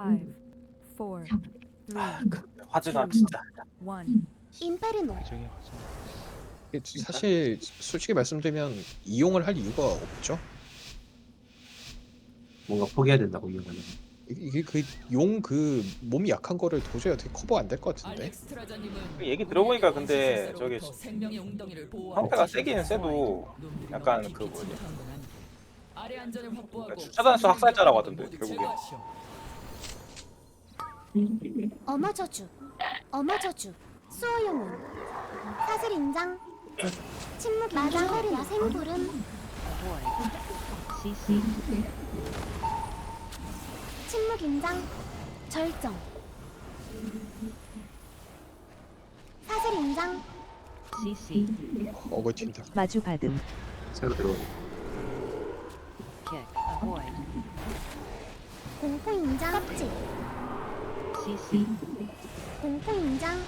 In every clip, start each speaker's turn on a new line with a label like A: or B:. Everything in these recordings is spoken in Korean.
A: Five, four, three,
B: 화즈가 진짜
A: one.
C: 임페르노
D: 나중에 하자.
E: 이게 사실 솔직히 말씀드리면 이용을 할 이유가 없죠.
B: 뭔가 포기해야 된다고 이용하는
E: 이게 그 용 그 몸이 약한 거를 도저히 어떻게 커버 안 될 것 같은데.
F: 그 얘기 들어보니까 근데 저기
G: 상태가 세긴 세도
F: 약간 그 뭐지?
G: 그러니까
F: 주차단수 학살자라고 하던데 결국에
C: 어머 저주 어머 저주 수호용운 사슬 인장 침묵 마장 야생 구름. 침묵 인장 절정. 사슬 인장
E: 어글 튄다.
A: 마주 받음.
B: 새로 들어
C: 공포 인장 껍질 공포 인장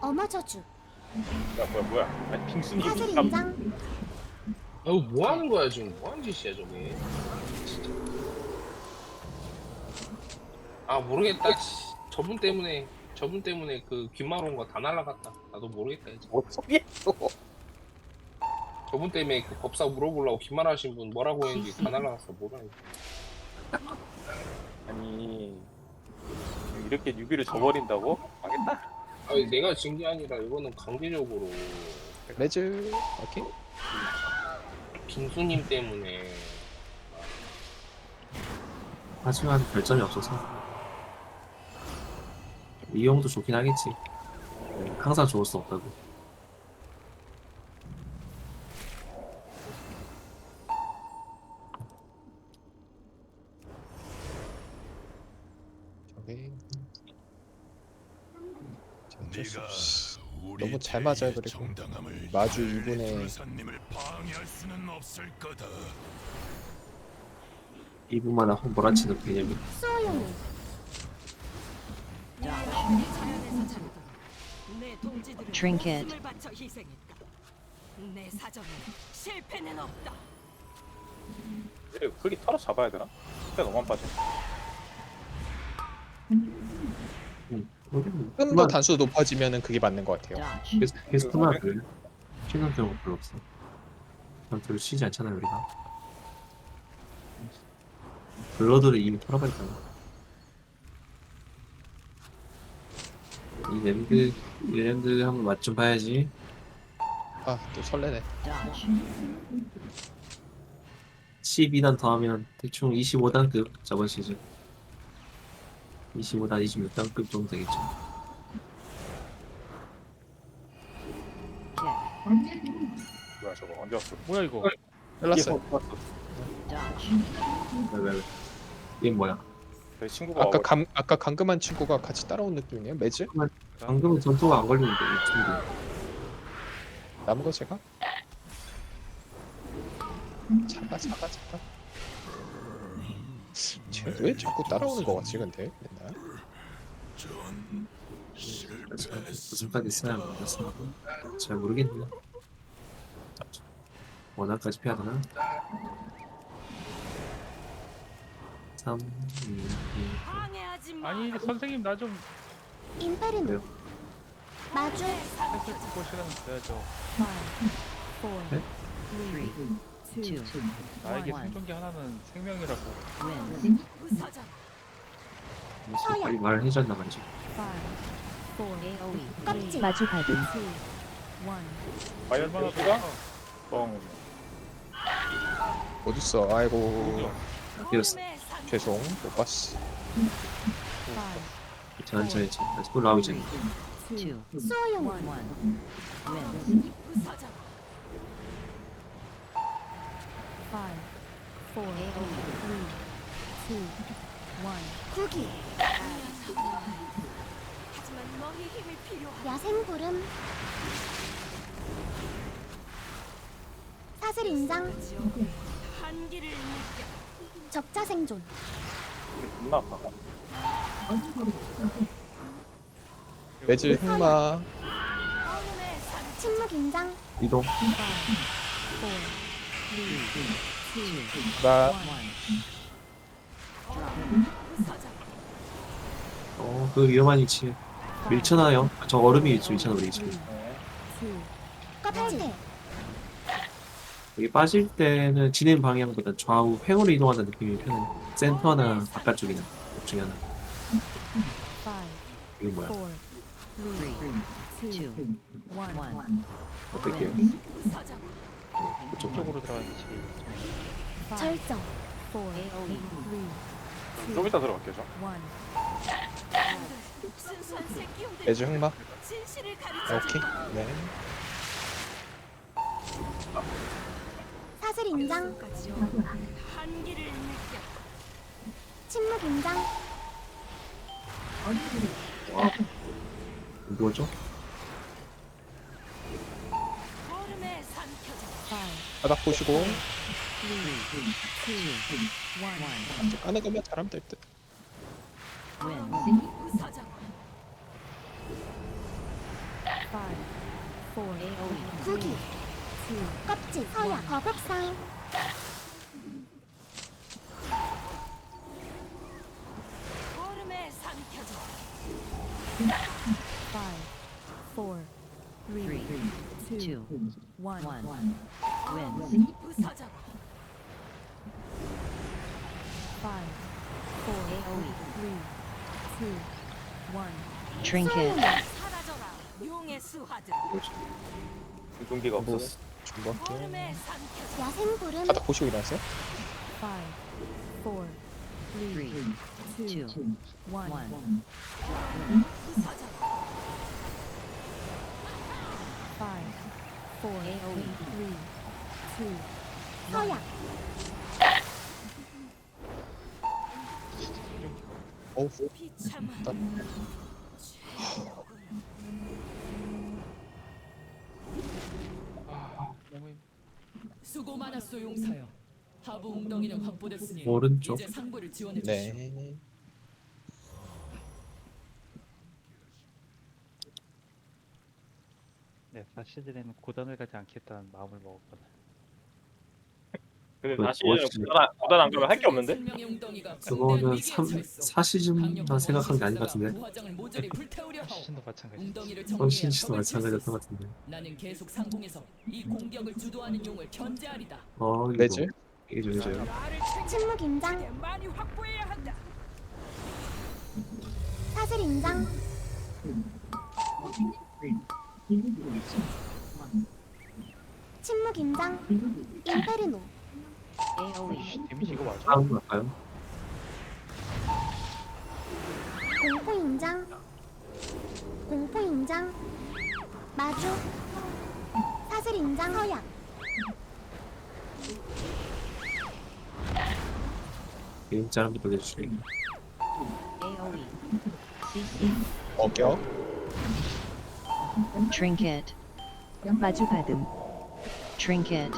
C: 어머 저주
F: 야 뭐야 뭐야 아니 빙수님
C: 사슬
F: 참
C: 인장
D: 아, 이거 뭐 하는 거야 지금? 뭐 하는 짓이야 저게? 진짜. 아 모르겠다. 씨. 저분 때문에 저분 때문에 그 귓말 온거다 날라갔다. 나도 모르겠다 이제.
F: 뭐 소비에
D: 저분 때문에 그 법사 물어보려고 귓말 하신 분 뭐라고 했는지 다 날라갔어. 뭐라 했지?
F: 아니 이렇게 유비를 저버린다고? 망했다
D: 아니 내가 진 게 아니라 이거는 강제적으로
E: 레즈 오케이.
D: 빙수님 때문에
B: 하지만 별점이 없어서 이용도 좋긴 하겠지. 네, 항상 좋을 수 없다고.
E: 저기. 어쩔 수 없이. 너무 잘 맞아요 그리고. 마주 2분에
B: 이분만 한 몰아치는 개념이.
C: 수호
A: Trinket.
G: 내 사정에 실패는 없다.
F: 얘 흙이 털어 잡아야 되나? 진짜 너무 안 빠져
E: 더 단수 높아지면은 그게 맞는 것 같아요.
B: 계속 계속 하나를 쉬는 경우 별로 없어 별로 쉬지 않잖아요 우리가 블러드를 이미 털어버렸잖아 이 랜드 이 랜드 한번 맛 좀 봐야지
E: 아 또 설레네.
B: 12단 더하면 대충 25단급 저번 시즌 25단 26단급 정도 되겠죠
F: 뭐야 저거 언제 왔어?
D: 뭐야 이거?
E: rel았어요.
B: 왜왜 왜? 이게 뭐야
F: 내 친구가
E: 아까 감 아까 감금한 친구가 같이 따라온 느낌이에요. 매즈?
B: 방금은 전투가 안 걸리는데 이 친구
E: 남은 거 제가? 잡아 잡아 잡아. 쟤왜 자꾸 따라오는 거 같지 근데 맨날?
B: 무슨까지 쓰나 모르겠어 잘 모르겠네 원화까지 피하나 3, 2, 1
G: 방해하지 마.
D: 아니 선생님 나 좀
C: 임페르노
B: 왜요?
C: 마주
D: 줘야죠.
A: Five, four,
B: 네?
D: 나에게. 생존기 하나는 생명이라고.
G: 부서져.
B: 빨리 말을 해줬나
A: four,
C: 껍질.
A: 마주 one.
F: 과연
D: 얼마나?
F: 더뻥
E: 어딨어? 아이고
G: 산-
E: 죄송 못 봤어.
C: 수호용운
A: one.
G: 부서져.
A: Five, four, three, two, one.
C: 구기
G: 하지만 너의 힘이 필요하다.
C: 야생 구름 사슬
G: 지옥의 한기를 느껴.
C: 적자 생존
F: 존나 아파
E: 매질 흑마
C: 침묵 인장
B: 이동.
E: 나
B: 어, 그 위험한 위치. 밀쳐나요. 저 얼음이 있죠, 있잖아, 우리 지금.
C: 껍질
B: 여기 빠질 때는 진행 방향보다 좌우 횡으로 이동하는 느낌이 편해요. 센터나 바깥쪽이나 둘 중에 하나. 이거 뭐야?
A: four, three, two, one.
B: 어떻게요?
G: 부서져
B: 그쪽
F: 쪽으로 들어가야지.
A: Four, three,
F: 좀 이따 들어갈게요, 저.
E: 매질 흑마 오케이 네
C: 사슬 인장. 침묵 인장.
B: 뭐죠?
G: 얼음에 삼켜져
A: Five,
E: 바닥 보시고. 까는 거면 잘하면 될듯.
G: 부서
A: two,
C: 껍질 서약 거북상
G: 얼음에 삼켜져
A: five, four, three, two, one.
G: 부서져
A: Five, four, three, two, one.
C: 수호문
G: 사라져라 용의 수하들
E: 뭐
F: 없었어.
C: 야생불은
E: 바닥 보시고 일어나세요
A: Five, four, three, two, one.
G: 부서져
A: Five, four, three, two,
C: 서약
E: 어우
G: 비
H: 수고 많았소 용사여. 하부 웅덩이는 확보됐으니
B: 오른쪽.
H: 이제 상부를 지원해 주시오.
E: 네
I: 네, 사시들에는 고단을 가지 않겠다는 마음을 먹었거든.
F: 근데
B: 그
F: 다시
B: 뭐지?
F: 고단 안 가면 할 게 없는데?
B: 그거는
H: 위기에
B: 3,
H: 처했소.
B: 4시즌만 생각한 게 아닌 것 같은데.
I: 시신도 마찬가지.
H: 정리해야
B: 헌신씨도
H: 적을
B: 마찬가지였던 것. 같은데.
H: 나는 계속 상공에서 이 공격을 주도하는 용을 견제하리다.
B: 어, 이거 이게 좀 이제
C: 침묵 인장
G: 많이 확보해야 한다
C: 사슬 인장 침묵 인장 인페르노
I: 데미지 이거 맞아?
B: 다음 거 할까요?
C: 공포 인장 공포 인장 마주 사슬 인장 서약
B: 짤 한번 돌려주시겠요
E: 어겨
J: Trinket. 마주 받음. Trinket.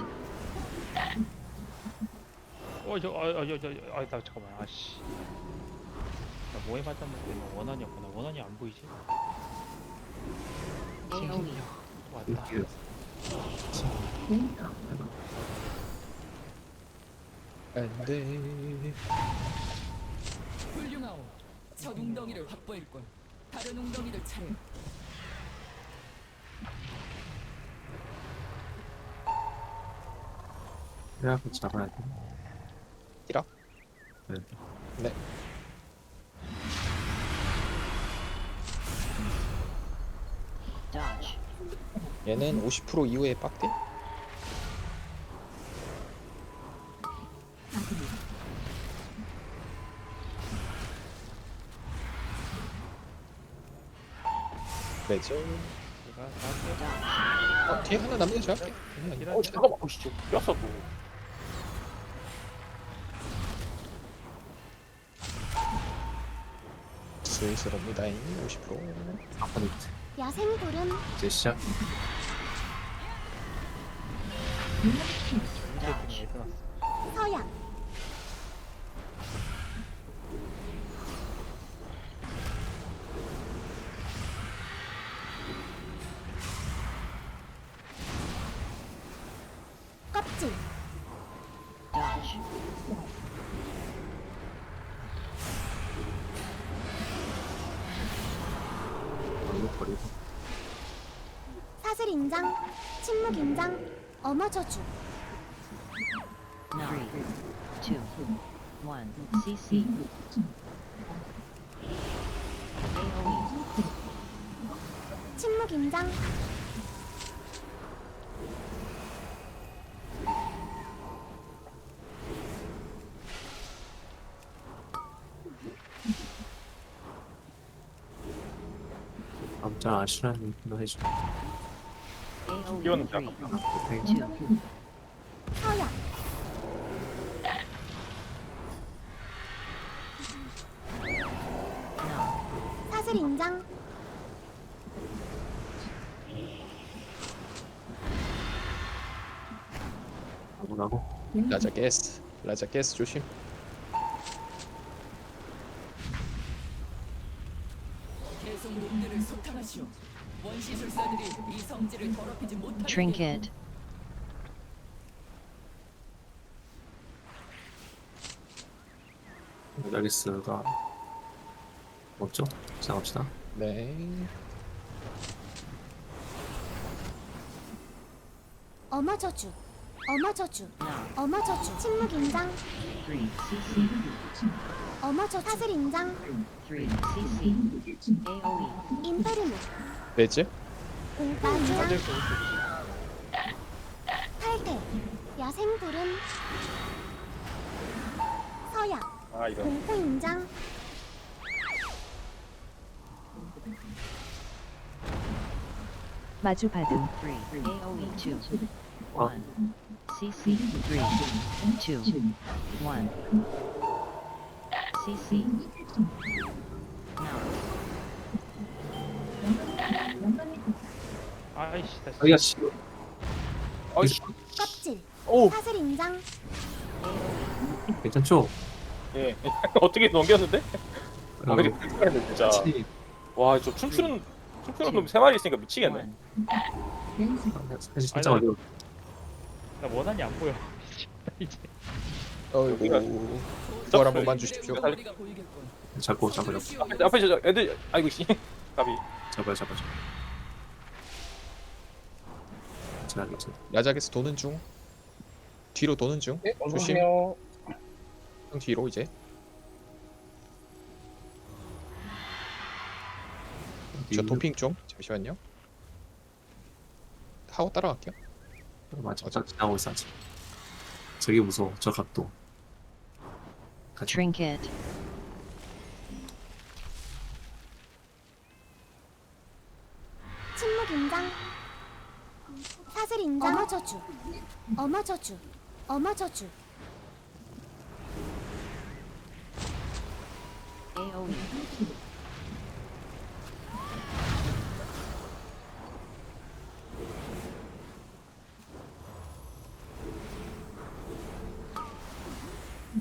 I: 어, 저, 아, 아, 저, 저, 아, 나 잠깐만, 아씨. 나 뭐에 맞았는데 나 원한이었구나. 원한이 안 보이지? 왔다.
B: 이렇게
E: 안돼
H: 훌륭하오. 첫 웅덩이를 확보할 걸. 다른 웅덩이들 차례.
B: 해갖고 잡아야 돼. 네.
E: 네. 얘는 50% 이후에 빡대 매질
I: 내가 나한테
E: 어 뒤에 하나 제가 할게.
F: 어, 잠깐만. 어, 씨, 꼈어, 또.
E: 슬슬합니다 50%
B: 4퍼센트
C: 야생불은
B: 이제 시작.
C: 서약 저주
J: Three, two, one. CC.
C: 침묵 인장
B: 남자 아시라는 거 해줘.
F: 이거는
J: nine.
C: 사슬 인장
B: 뭐라고?
E: 라자 게스. 라자 게스 조심.
H: 계속 놈들을 소탕하시오. 원시술사들이 더럽히지 못하게
J: Trinket.
B: 메달리스가 없죠? 시작합시다
E: 네.
C: 어머 저주 어머 저주
J: Nine.
C: 어머 저주 침묵 인장
J: Three. CC.
C: 어머 저주 사슬 인장.
J: AOE.
C: 인페르노
E: 매즈?
C: 공포 탈퇴 야생 구름 서약
F: 아 이런
C: 공포 인장
A: 마주 받음
J: Three. AOE. Two.
B: 어?
J: One. CC. Three. Two. One. CC.
I: 아이씨 나
B: 아이가 씨.
F: 어이
C: 껍질.
F: 오!
C: 사슬 인장.
B: 괜찮죠?
F: 예. 어떻게 넘겼는데? 아 근데 불편했네 진짜.
B: 같이
F: 와 저 춤추는 춤추는 놈세 마리 있으니까 미치겠네.
J: One.
B: 사실 진짜
I: 아니,
B: 어려워.
I: 나 원한이 안 보여. 이제
E: 어이구. 부활 한 번만 주십시오.
H: 우리가 보이겠군.
B: 잡고 잡아 잡아
F: 앞에, 앞에 저 애들 아이고 씨. 가비
B: 잡아 잡아 잡아 자 이제
E: 라자 게스 도는 중. 뒤로 도는 중.
D: 네,
E: 조심. 형 뒤로 이제. 저 도핑 좀. 잠시만요. 하고 따라갈게요.
B: 맞아 저 지나고 있어 아직 저게 무서워 저 각도 같이
J: Trinket.
C: 침묵 인장 사슬 인장 어머 저주 어머 저주 어머 저주
J: AOE.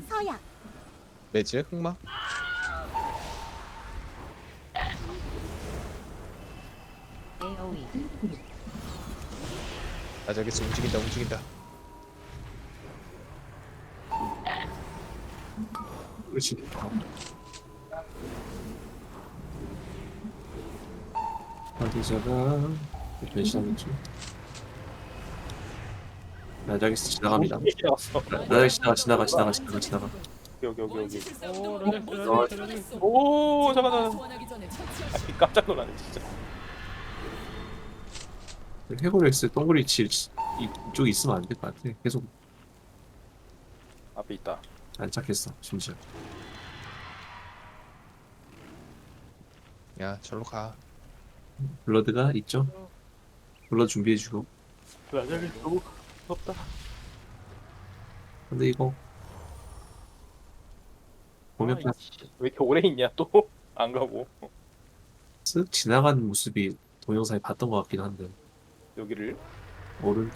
C: 서약
E: 매즈 흑마.
J: AOE.
E: 라자 게스 움직인다 움직인다.
B: 그렇지 어디서가 변신하겠지 나자기스 지나갑니다
F: 지나갔어
B: 나자기스 지나가 지나가 지나가 지나가 지나가
F: 여기 여기 여기
I: 오
F: 어, 오 잠깐. 아, 깜짝 놀라네 진짜
B: 해골엑스 동그리 칠 이쪽에 있으면 안 될 것 같아. 계속
F: 앞에 있다.
B: 안착했어 심지어.
E: 야 절로 가.
B: 블러드가 있죠? 블러드 준비해주고.
F: 라자기 너무 무섭다.
B: 근데 이거 보면 그냥
F: 왜 이렇게 오래 있냐 또? 안 가고.
B: 쓱 지나간 모습이 동영상에 봤던 것 같긴 한데
F: 여기를
B: 오른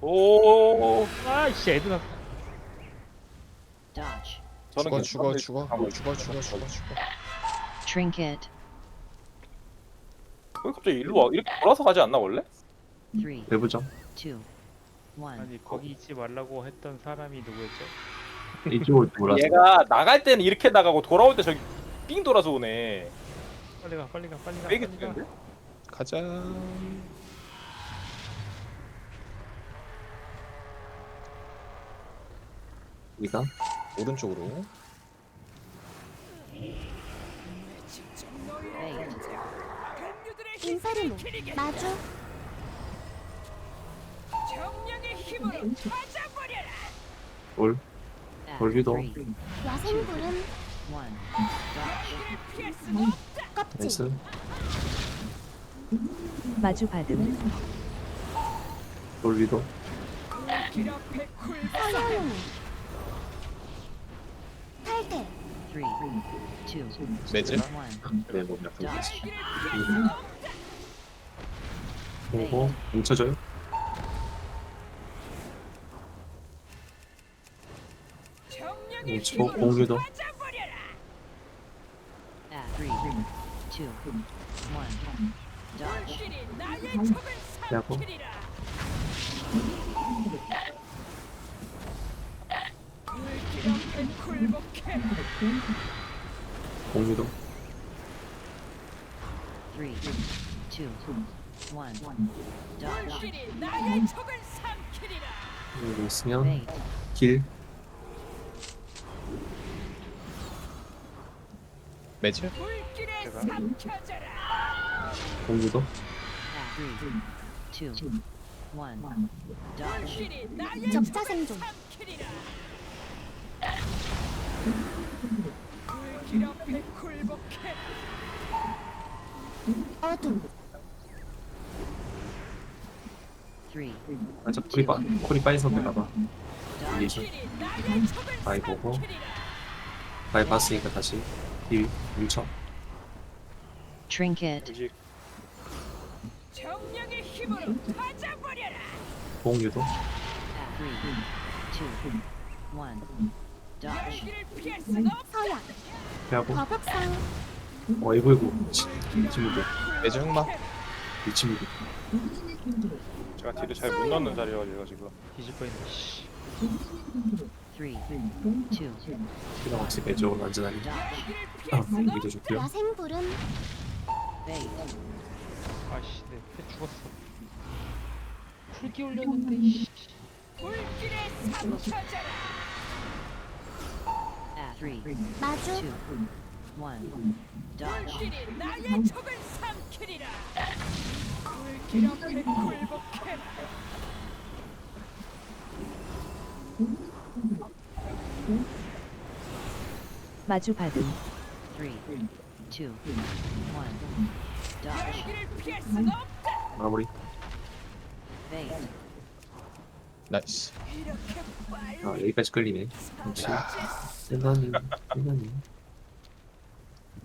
F: 오
I: 아이씨 애들
J: Dodge.
F: 저는
E: 죽어 죽어 죽어 죽어 죽어 죽어 죽어.
J: Trinket.
F: 왜 갑자기 일로 와 이렇게 돌아서 가지 않나 원래?
J: Three.
B: 내부죠
J: Two. One.
I: 아니 거기 있지 말라고 했던 사람이 누구였죠?
B: 이쪽을 몰라서
F: 얘가 나갈 때는 이렇게 나가고 돌아올 때 저기 삥 돌아서 오네
I: 빨리 가 빨리 가 빨리 가
F: 빼기
I: 빨리 가.
F: 되는데?
E: 가자.
B: 우리가
E: 오른쪽으로.
C: 인사리모
G: 힘을 기리게
C: 마주
G: 정령의 힘으로 찾아버려라.
B: 올.
G: 이를 피할 수 없다.
C: 껍질
B: 나이스
A: 마주 받음.
B: 돌리도.
C: 서양용 탈퇴.
J: Three, two,
E: 매즈.
J: one.
B: 네 아픈 거지
J: Dodge.
B: 보고 뭉쳐져요?
G: 힘으로
B: 공유도
G: 앞에 굴복해
B: 공유도
J: Three, two, one. Dodge.
G: 길이 나의 적을 삼키리라.
B: 여기 있으면
J: Bait.
B: 길
E: 매즈.
I: 제가.
G: 나의
C: 적자 생존 어둠.
B: 아저 빠 콜이 빠진 상태가봐
J: Dodge.
G: 길이 나의 적을
B: 아이 보고. 많이 봤으니까 다시 딜 뭉쳐
J: Trinket.
G: 정령의 힘으로 찾아버려라.
B: 공유도
G: 피할 수 없.
B: 피하고
C: 거북상
B: 어 이거 이거 미친무도
E: 매즈 흑마.
B: 미친무도
F: 제가 딜을 잘 못 넣는 자리여가지고 지금
I: 뒤질 뻔했네. 씨.
J: Three, two.
B: 피가 같이 매주 안전하게
J: Dodge.
G: 길을
B: 아
G: 피할 수 없.
B: 여기도 좋고요
C: 야생불은.
I: 아씨 내패 죽었어. 풀기 올렸는데. 이씨.
G: 물길에 삼켜져라.
J: Three,
C: 마주
J: two, one. Dodge.
G: 물길이 나의 적을 삼키리라. 물길 앞에 굴복해
A: 마주 받음
J: Three, two, one.
B: 마무리
J: Bait.
E: 나이스.
B: 아 여기까지 끌리네 역시 센터님 센터님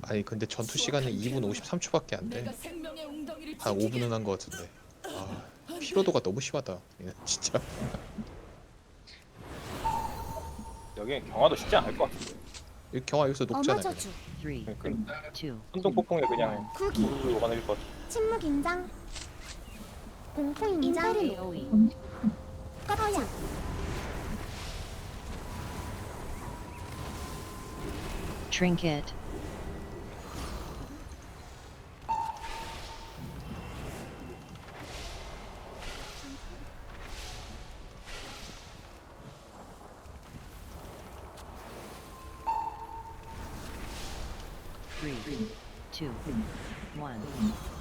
E: 아니 근데 전투 시간은 2분 53초밖에 안
H: 내가
E: 돼.
H: 생명의 웅덩이를
E: 한 5분은 한것 같은데. 아 피로도가 너무 심하다. 얘는 진짜.
F: 여기는 경화도 쉽지 않을 것 같은데
E: 이 경화 여기서 높잖아요.
C: 어마저주
J: Three,
F: 그러니까
J: two,
F: 혼동 폭풍에 그냥
C: 구기.
F: 우르르 녹아내릴 것 같아
C: 침묵 인장. 공포 인장.
J: AOE.
C: 서양.
J: Trinket. Three, two, one. AOE.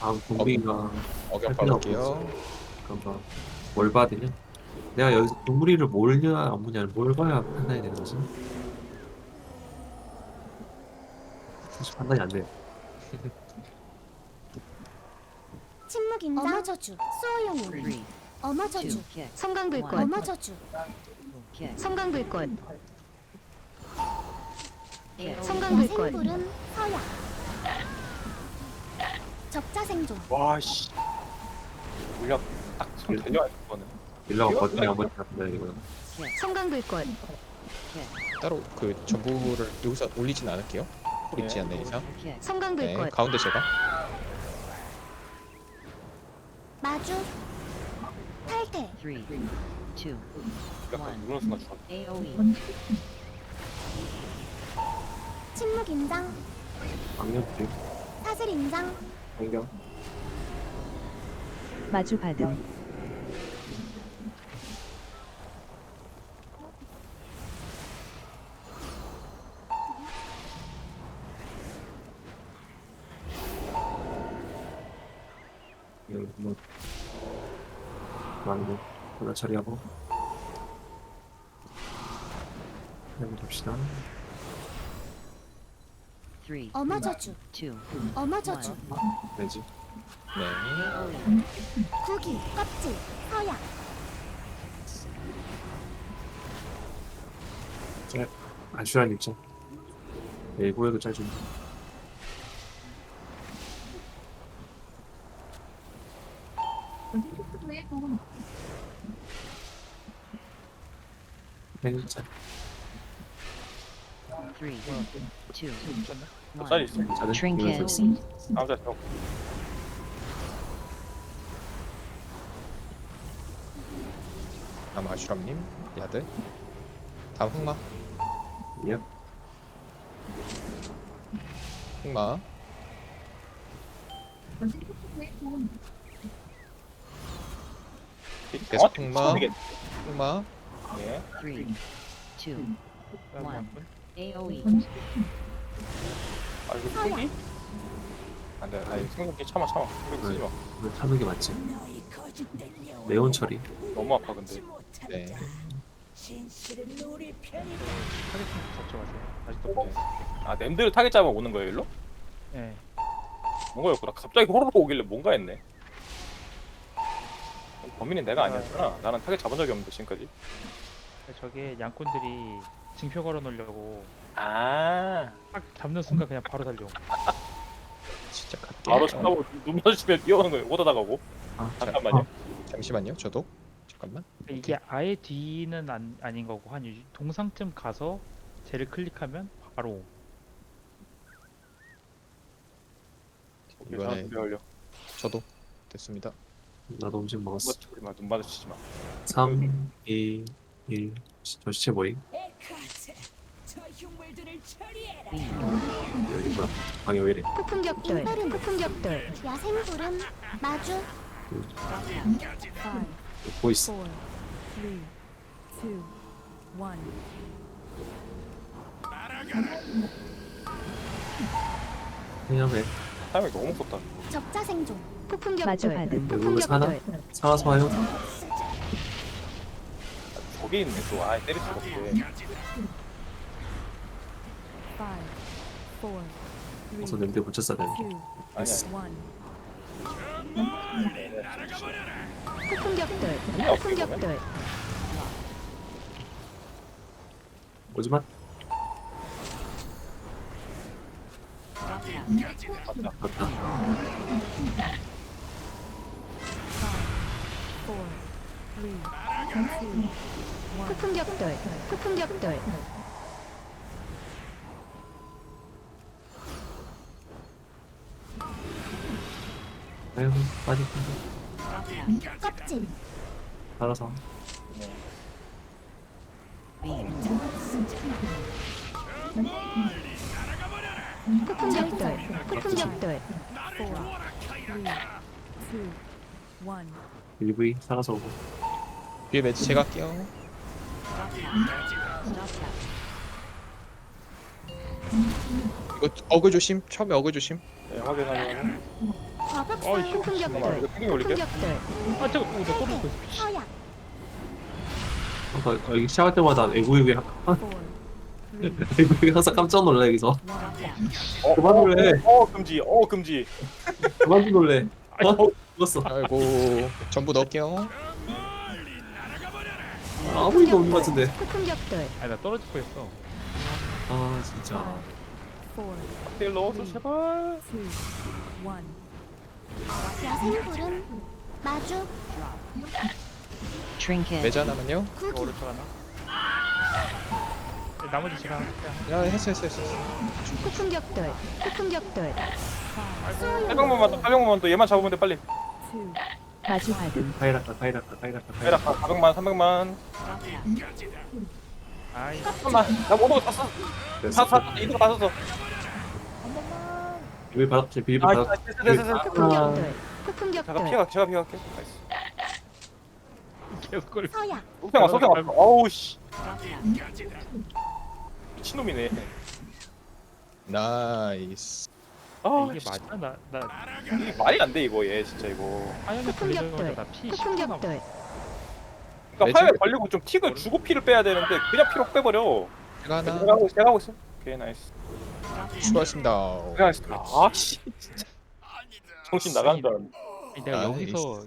B: 다음 동물이가
E: 어격 받을게요.
B: 그러니까 뭘 되냐? 내가 여기서 동물이를 몰냐 안 보냐를 뭘 봐야 판단이 되는 거지? 사실 판단이 안 돼.
C: 침묵 인장 어마저주.
J: Three,
C: 어마저주. 성강불꽃
J: One.
C: 어마저주.
J: Kick.
C: 성강불꽃
J: AOE.
C: 성강불꽃 야생불은 서양 적자 생존
F: 와씨 물약 딱 손 달려야 그거는
B: 일라가 버튼이 한번 잡는다 이거
J: Kick.
C: 성강 불꽃
J: Kick.
E: 따로 그 전부를 여기서 올리진 않을게요. 홀 있지 않는 이상. 네,
C: 성강불꽃
E: 가운데 제가.
C: 마주 탈퇴
F: 약간 순간 죽었네
J: AOE.
C: 침묵 인장
B: 악력들
C: 사슬 인장
B: 공격.
A: 마주 받음
B: 여기 뭐 망고 하나 처리하고. 한번 봅시다
J: Three,
C: 어마 저주.
J: two,
C: 어마 저주.
B: 되지?
E: 네.
C: 구기 껍질 서약
B: 안슈란 입장 일부에도 짤 좀. 짤
J: three, two,
F: 짤
J: one.
F: 있어.
J: Trinket.
B: 이면서 있어.
F: 다음
E: 아슈람님 야드. 다음 흑마.
B: 예.
E: 흑마. 계속
F: 정확히
E: 흑마. 흑마.
F: 예.
J: Three, two, one. AOE.
F: 아 이거 생기? 안돼. 아니 생각이 참아 참아. 생각 쓰지 마.
B: 이걸 타는 게 맞지 네온 처리
F: 너무 아파 근데.
E: 네.
I: 타겟팅 걱정하세요. 아직도 보내.
F: 아 냄새를 타겟 잡아 오는 거예요 일로?
I: 예.
F: 뭔가였구나. 갑자기 호로로 오길래 뭔가 했네. 범인은 내가 아니었구나. 나는 타겟 잡은 적이 없는데 지금까지.
I: 저게 양꾼들이 징표 걸어 놓으려고
F: 아.
I: 딱 잡는 순간 그냥 바로 달려.
E: 진짜 갈게요.
F: 바로 잠깐만 눈 마주치면 뛰어오는 거예요. 오다 나가고.
B: 아,
F: 잠깐만요.
E: 잠시만요. 저도 잠깐만.
I: 이게 아예 뒤는 안, 아닌 거고 한 이- 동상쯤 가서 쟤를 클릭하면 바로
E: 이번에
F: 완료.
E: 저도 됐습니다.
B: 나도 음식 먹었어
F: 눈 마주- 눈 마주치지 마.
B: 3 2 1 저 시체 보임 여기 뭐야 방이 왜 이래?
C: 폭풍격돌 폭풍격돌. 야생불은 마주.
B: 보이스 그냥 왜
F: 타이밍 너무 좋다.
C: 적자 생존.
A: 마주
C: 폭풍격돌.
B: 여기 사나? 사와서 와요?
F: 저기 있네 또. 아 때릴 수가 없게.
B: 어서 냄새 붙였어야 되는데.
C: 폭풍격돌
F: 아,
C: 폭풍격돌
B: 오지마.
F: 맞다.
C: 폭풍격돌 폭풍격돌
B: 아이고 빠질게
C: 껍질
B: 알아서.
C: 폭풍격돌 폭풍격돌
B: 일부이 살아서 오고
E: 뒤에 매치 제가 할게요. 이거 어그 조심. 처음에 어그 조심.
F: 네, 확인 확인.
C: 과박상
I: 어이씨,
C: 폭풍격돌
F: 잠깐만, 이거 핑계 올릴게.
C: 폭풍격돌
I: 아 저거 어, 나 떨어지고 있어.
C: 서약
B: 아까 여기 시작할 때마다 애구애구이 애구애구이 항상 깜짝 놀래 여기서
F: 어,
B: 그만 놀래
F: 어, 어 금지. 어 금지.
B: 그만 좀 놀래 어? 죽었어
E: 아이고 전부 넣을게요.
B: 아무 일도 없는 것 같은데
C: 폭풍격돌
I: 아니 나 떨어지고 있어.
B: 아 진짜
F: 딜 넣어줘 제발.
C: 야생불은 마주
J: Trinket.
E: 매자.
C: 구기
I: 오른쪽 하나. 네, 나머지 제가 할게요.
E: 야 했어 했어 했어.
C: 폭풍격돌 폭풍격돌
F: 세 명만 더, 세 명만 더 얘만 잡으면 돼 빨리.
A: 마주 받음
B: 파이라카 파이라카 파이라카
F: 해라
B: 파이라카
F: 400만 300만.
I: 아이
F: 잠깐만. 나 모든 거 샀어.
B: 됐어
F: 다. 이거 다 샀어.
B: 왜 받았지? 빌비
F: 아,
B: 받았.
F: 됐어, 됐어, 됐어.
A: 폭풍격돌
F: 제가
A: 폭풍격돌
F: 피가 제가 피할게. 나이스.
I: 계속 걸.
F: 소평아, 소평아. 어우 씨. 미친놈이네.
E: 나이스.
F: 아,
I: 이게 맞아? 나, 나
F: 이게 말이 안 돼 이거 얘 진짜 이거.
I: 화염에 걸리자마자 나피 10분 남았어.
A: 폭풍격돌
F: 그러니까
E: 매주-
F: 화염에 걸리고 좀 틱을 주고 피를 빼야 되는데 그냥 피로 빼버려.
E: 제가
F: 제가
E: 하나
F: 하고 있어, 제가 하고 있어. 오케이 나이스. 수고하셨습니다. 아 씨. 정신 나가는 줄 알았네.
I: 내가
E: 아,
I: 여기서